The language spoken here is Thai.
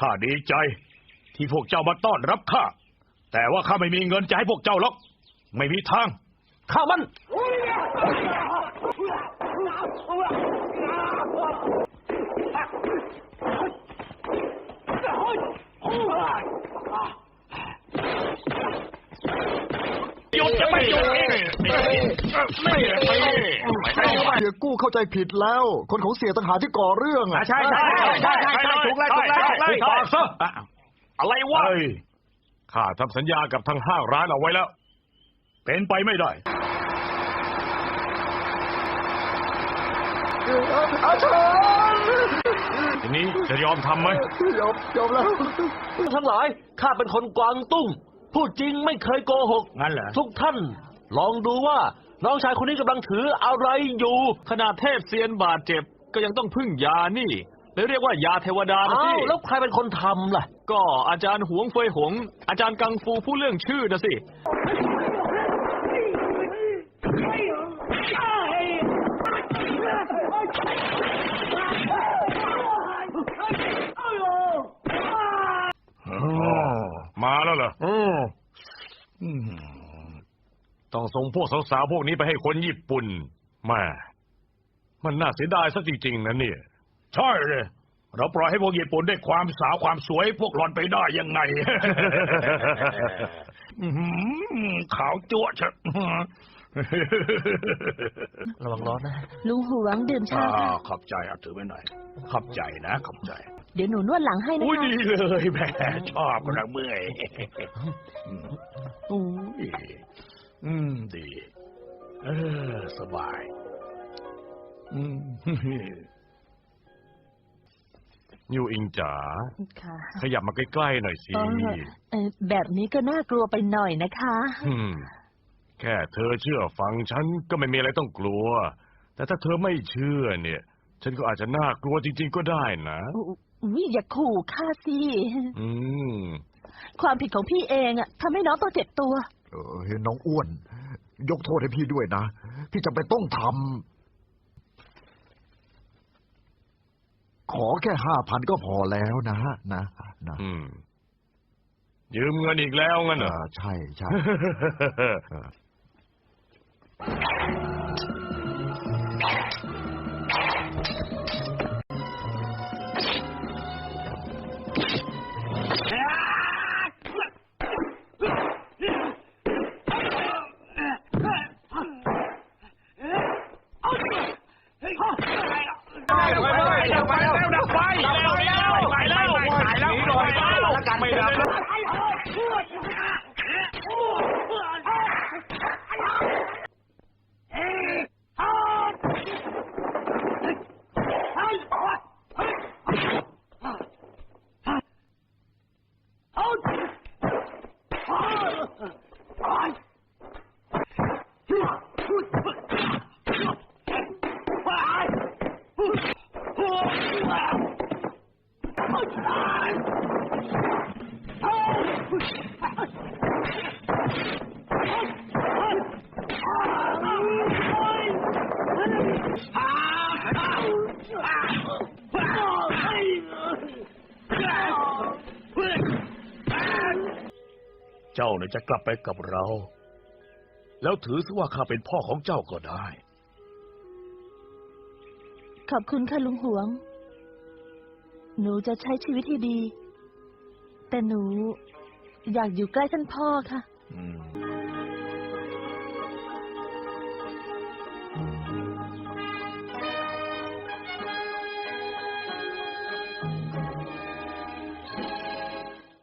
ข้าดีใจ ที่พวกเจ้ามาต้อนรับข้า แต่ว่าข้าไม่มีเงินจะให้พวกเจ้าหรอก ไม่มีทาง ข้ามัน หยุด จะไม่หยุดเองไม่ไม่ไม่เสียกู้เข้าใจผิดแล้ว คนของเสียต่างหากที่ก่อเรื่องอะใช่ใช่ใช่ใช่ใช่ใช่ถูกแล้วถูกแล้วถูกแล้วปากซะอะไรวะข้าทำสัญญากับทางห้างร้านเอาไว้แล้ว เป็นไปไม่ได้อาจารย์ทีนี้จะยอมทำไหมยอมยอมแล้ว ทั้งหลายข้าเป็นคนกวางตุ้ง พูดจริงไม่เคยโกหก งั้นเหรอ ทุกท่านลองดูว่าน้องชายคนนี้กำลังถืออะไรอยู่ ขนาดเทพเซียนบาดเจ็บ ก็ยังต้องพึ่งยานี่เลยเรียกว่ายาเทวดานะอ้าสิวแล้วใครเป็นคนทำล่ะ ก็อาจารย์หวงเฟยหง อาจารย์กังฟูผู้เรื่องชื่อนะสิ มาแล้วเหรออืมอืมต้องส่งพวกสาวๆพวกนี้ไปให้คนญี่ปุ่นแมามันน่าเสียดายซะจริงๆนะเนี่ย ใช่เลย เราปล่อยให้พวกญี่ปุ่นได้ความสาวความสวย พวกหลอนไปได้ยังไง อื้อหือขาวจั่วะเชะระวังร้อนนะ ลุงหวงดื่มชาอ่าค่ะ ขอบใจเอาถือไว้หน่อย ขอบใจนะ ขอบใจ เดี๋ยวหนูนวดหลังให้นะอุ้ยคะดีเลยแหมชอบกำลังเมื่อยอืมอุ้ยอืมดี เออ สบาย อืมยูอิงจ๋าค่ะขยับมาใกล้ๆหน่อยสิเออเอ่อแบบนี้ก็น่ากลัวไปหน่อยนะคะ อืมแค่เธอเชื่อฟังฉันก็ไม่มีอะไรต้องกลัว แต่ถ้าเธอไม่เชื่อเนี่ย ฉันก็อาจจะน่ากลัวจริง ๆ ก็ได้นะ อุ๊ยอย่าขู่ข้าสิ อืมความผิดของพี่เองอะทำให้น้องต้องเจ็บตัว เออเห็นน้องอ้วน ยกโทษให้พี่ด้วยนะ พี่จำเป็นต้องทำขอแค่ห้าพันก็พอแล้วนะ นะนะอืม ยืมเงินอีกแล้วงั้นเอเหรออใช่ใช่ เออ ไปแล้วนะไปแล้วไปแล้วไปแล้วไปแล้วไปแล้วไปแล้ว เจ้าเนี่ยจะกลับไปกับเรา แล้วถือซะว่าข้าเป็นพ่อของเจ้าก็ได้ ขอบคุณค่ะลุงหวง หนูจะใช้ชีวิตที่ดี แต่หนูอยากอยู่ใกล้ท่านพ่อค่ะ